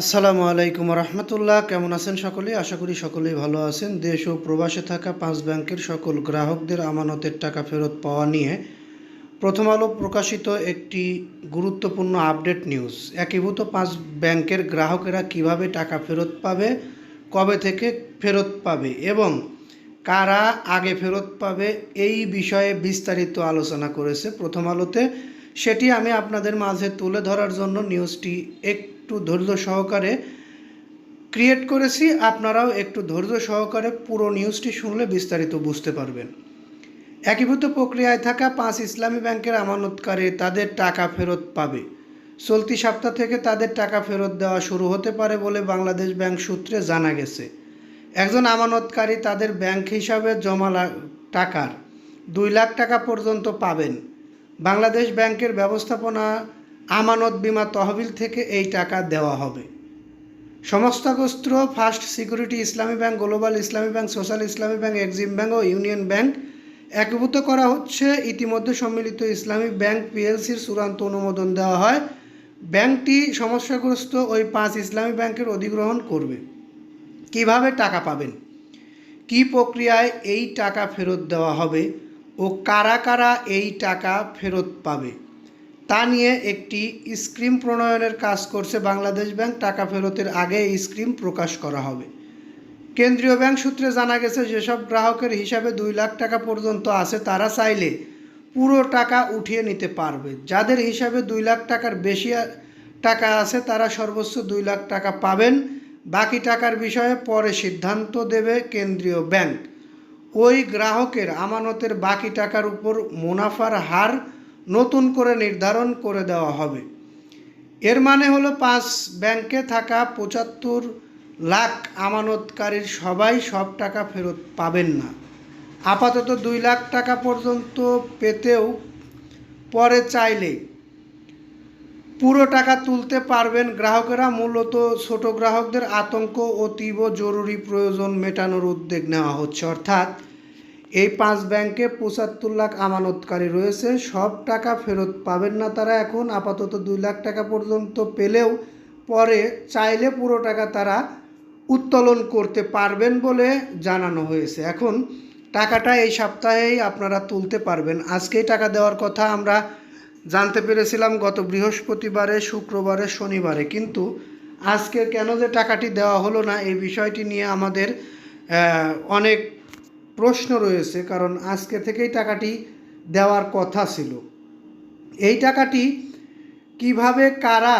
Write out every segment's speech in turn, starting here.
আসসালামু আলাইকুম রহমতুল্লাহ। কেমন আছেন সকলেই আশা করি সকলেই ভালো আছেন। দেশ ও প্রবাসে থাকা পাঁচ ব্যাংকের সকল গ্রাহকদের আমানতের টাকা ফেরত পাওয়া নিয়ে প্রথম আলো প্রকাশিত একটি গুরুত্বপূর্ণ আপডেট নিউজ। একীভূত পাঁচ ব্যাংকের গ্রাহকেরা কীভাবে টাকা ফেরত পাবে, কবে থেকে ফেরত পাবে এবং কারা আগে ফেরত পাবে, এই বিষয়ে বিস্তারিত আলোচনা করেছে প্রথম আলোতে। সেটি আমি আপনাদের মাঝে তুলে ধরার জন্য নিউজটি একটু ধৈর্য সহকারে ক্রিয়েট করেছি, আপনারাও একটু ধৈর্য সহকারে পুরো নিউজটি শুনলে বিস্তারিত বুঝতে পারবেন। একীভূত প্রক্রিয়ায় থাকা পাঁচ ইসলামী ব্যাংকের আমানতকারী তাদের টাকা ফেরত পাবে। চলতি সপ্তাহ থেকে তাদের টাকা ফেরত দেওয়া শুরু হতে পারে বলে বাংলাদেশ ব্যাংক সূত্রে জানা গেছে। একজন আমানতকারী তাদের ব্যাংক হিসাবে জমা টাকার দুই লাখ টাকা পর্যন্ত পাবেন। বাংলাদেশ ব্যাংকের ব্যবস্থাপনা আমানত বিমা তহবিল থেকে এই টাকা দেওয়া হবে। সংস্থাগোস্ত্র first security Islami bank, global Islami bank, social Islami bank, Exim bank ও ইউনিয়ন ব্যাংক একীভূত করা হচ্ছে। ইতিমধ্যে সম্মিলিত ইসলামী ব্যাংক পিএলসির চূড়ান্ত অনুমোদন দেওয়া হয়। ব্যাংকটি সমস্যাগ্রস্ত ওই পাঁচ ইসলামী ব্যাংকের অধিগ্রহণ করবে। কীভাবে টাকা পাবেন? কি প্রক্রিয়ায় এই টাকা ফেরত দেওয়া হবে? ও কারা কারা এই টাকা ফেরত পাবে? তা নিয়ে একটি স্কিম প্রণয়নের কাজ করছে বাংলাদেশ ব্যাংক। টাকা ফেরতের আগে এই স্কিম প্রকাশ করা হবে। কেন্দ্রীয় ব্যাংক সূত্রে জানা গেছে, যেসব গ্রাহকের হিসাবে দুই লাখ টাকা পর্যন্ত আছে, তারা চাইলে পুরো টাকা উঠিয়ে নিতে পারবে। যাদের হিসাবে দুই লাখ টাকার বেশি টাকা আছে, তারা সর্বোচ্চ দুই লাখ টাকা পাবেন। বাকি টাকার বিষয়ে পরে সিদ্ধান্ত দেবে কেন্দ্রীয় ব্যাংক। ওই গ্রাহকের আমানতের বাকি টাকার উপর মুনাফার হার নতুন করে নির্ধারণ করে দেওয়া হবে। এর মানে হলো পাঁচ ব্যাংকে থাকা পঁচাত্তর লাখ আমানতকারীর সবাই সব টাকা ফেরত পাবেন না। আপাতত দুই লাখ টাকা পর্যন্ত পেতেও পরে চাইলে পুরো টাকা তুলতে পারবেন গ্রাহকেরা। মূলত ছোট গ্রাহকদের আতঙ্ক অতীব জরুরি প্রয়োজন মেটানোর উদ্যোগ নেওয়া হচ্ছে। অর্থাৎ এই পাঁচ ব্যাংকে পঁচাত্তর লাখ আমানতকারী রয়েছে, সব টাকা ফেরত পাবেন না তারা এখন, আপাতত দুই লাখ টাকা পর্যন্ত পেলেও পরে চাইলে পুরো টাকা তারা উত্তোলন করতে পারবেন বলে জানানো হয়েছে। এখন টাকাটা এই সপ্তাহেই আপনারা তুলতে পারবেন। আজকেই টাকা দেওয়ার কথা আমরা জানতে পেরেছিলাম গত বৃহস্পতিবারে, শুক্রবারে, শনিবারে। কিন্তু আজকে কেন যে টাকাটি দেওয়া হলো না, এই বিষয়টি নিয়ে আমাদের অনেক প্রশ্ন রয়েছে, কারণ আজকে থেকেই টাকাটি দেওয়ার কথা ছিল। এই টাকাটি কীভাবে কারা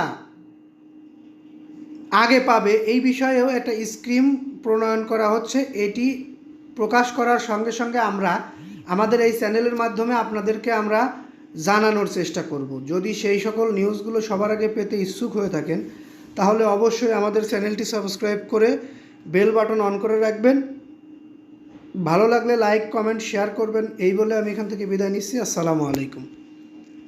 আগে পাবে এই বিষয়েও একটা স্কিম প্রণয়ন করা হচ্ছে। এটি প্রকাশ করার সঙ্গে সঙ্গে আমরা আমাদের এই চ্যানেলের মাধ্যমে আপনাদেরকে আমরা জানানোর চেষ্টা করব। যদি সেই সকল নিউজগুলো সবার আগে পেতে ইচ্ছুক হয়ে থাকেন, তাহলে অবশ্যই আমাদের চ্যানেলটি সাবস্ক্রাইব করে বেল বাটন অন করে রাখবেন। ভালো লাগলে লাইক কমেন্ট শেয়ার করবেন। এই বলে আমি এখান থেকে বিদায় নিচ্ছি। আসসালামু আলাইকুম।